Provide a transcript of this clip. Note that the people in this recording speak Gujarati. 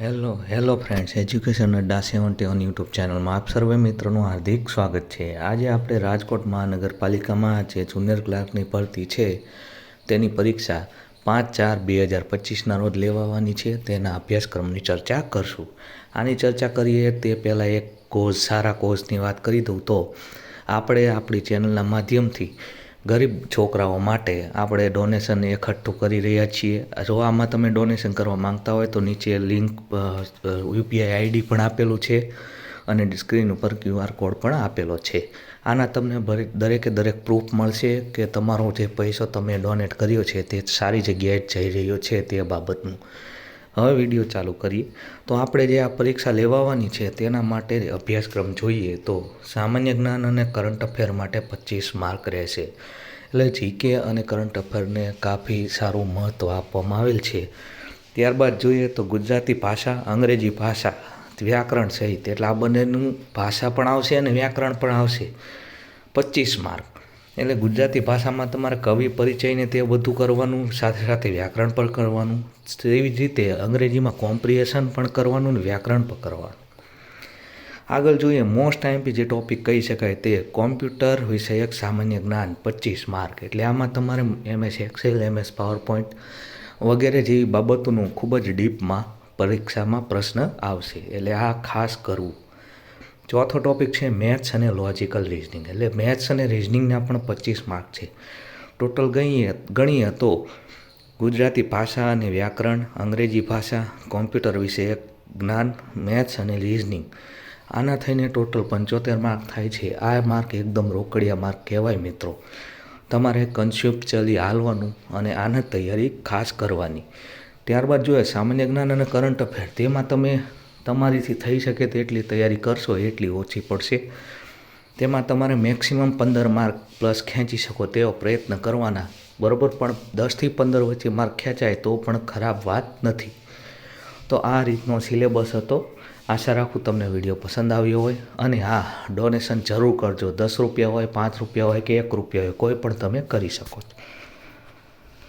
Hello hello friends education Adda seventy on YouTube ચેનલમાં આપ સર્વે મિત્રોનું હાર્દિક સ્વાગત છે. આજે આપણે રાજકોટ મહાનગરપાલિકામાં જે જુનિયર ક્લાર્કની ભરતી છે, તેની પરીક્ષા પાંચ ચાર બે હજાર પચીસના રોજ લેવાવાની છે, તેના અભ્યાસક્રમની ચર્ચા કરશું. આની ચર્ચા કરીએ તે પહેલાં એક કોર્સ સારા કોર્સની વાત કરી દઉં તો, આપણે આપણી ચેનલના માધ્યમથી ગરીબ છોકરાઓ માટે આપણે ડોનેશન એકઠું કરી રહ્યા છીએ. જો આમાં તમે ડોનેશન કરવા માંગતા હોય તો નીચે લિંક યુપીઆઈ આઈડી પણ આપેલું છે અને સ્ક્રીન ઉપર ક્યુઆર કોડ પણ આપેલો છે. આના તમને દરેકે દરેક પ્રૂફ મળશે કે તમારો જે પૈસો તમે ડોનેટ કર્યો છે તે સારી જગ્યાએ જઈ રહ્યો છે તે બાબતનું. હવે વીડિયો ચાલુ કરીએ. તો આપણે જે આ પરીક્ષા લેવાવાની છે તેના માટે અભ્યાસક્રમ જોઈએ તો સામાન્ય જ્ઞાન અને કરંટ અફેર માટે પચીસ માર્ક રહેશે. એટલે જીકે અને કરંટ અફેરને કાફી સારું મહત્ત્વ આપવામાં આવેલ છે. ત્યારબાદ જોઈએ તો ગુજરાતી ભાષા, અંગ્રેજી ભાષા, વ્યાકરણ સહિત. એટલે આ બંનેનું ભાષા પણ આવશે અને વ્યાકરણ પણ આવશે. પચીસ માર્ક. એટલે ગુજરાતી ભાષામાં તમારે કવિ પરિચયને તે બધું કરવાનું, સાથે સાથે વ્યાકરણ પણ કરવાનું, તેવી જ રીતે અંગ્રેજીમાં કોમ્પ્રિહેશન પણ કરવાનું ને વ્યાકરણ પણ કરવાનું. આગળ જોઈએ મોસ્ટ આઈમ્પી જે ટોપિક કહી શકાય તે કોમ્પ્યુટર વિષયક સામાન્ય જ્ઞાન, પચીસ માર્ક એટલે આમાં તમારે એમએસ એક્સેલ એમએસ પાવરપોઈન્ટ વગેરે જેવી બાબતોનું ખૂબ જ ડીપમાં પરીક્ષામાં પ્રશ્ન આવશે. એટલે આ ખાસ કરવું. ચોથો ટોપિક છે મેથ્સ અને લોજિકલ રિઝનિંગ એટલે મેથ્સ અને રિઝનિંગના પણ પચીસ માર્ક છે. ટોટલ ગણીએ ગણીએ તો ગુજરાતી ભાષા અને વ્યાકરણ, અંગ્રેજી ભાષા કોમ્પ્યુટર વિષયક જ્ઞાન મેથ્સ અને રિઝનિંગ આના થઈને ટોટલ પંચોતેર માર્ક થાય છે. આ માર્ક એકદમ રોકડિયા માર્ક કહેવાય મિત્રો. તમારે કન્સેપ્ચ્યુઅલી હાલવાનું અને આને તૈયારી ખાસ કરવાની. ત્યારબાદ જોઈએ સામાન્ય જ્ઞાન અને કરંટ અફેર તેમાં તમે તમારીથી થઈ શકે તેટલી તૈયારી કરશો એટલી ઓછી પડશે. તેમાં તમારે મેક્સિમમ પંદર માર્ક પ્લસ ખેંચી શકો તેવો પ્રયત્ન કરવાના. બરાબર? પણ દસથી પંદર વચ્ચે માર્ક ખેંચાય તો પણ ખરાબ વાત નથી. તો આ રીતનો સિલેબસ હતો. આશા રાખું તમને વીડિયો પસંદ આવ્યો હોય. અને હા ડોનેશન જરૂર કરજો. દસ રૂપિયા હોય, પાંચ રૂપિયા હોય કે એક રૂપિયા હોય, કોઈ પણ તમે કરી શકો છો.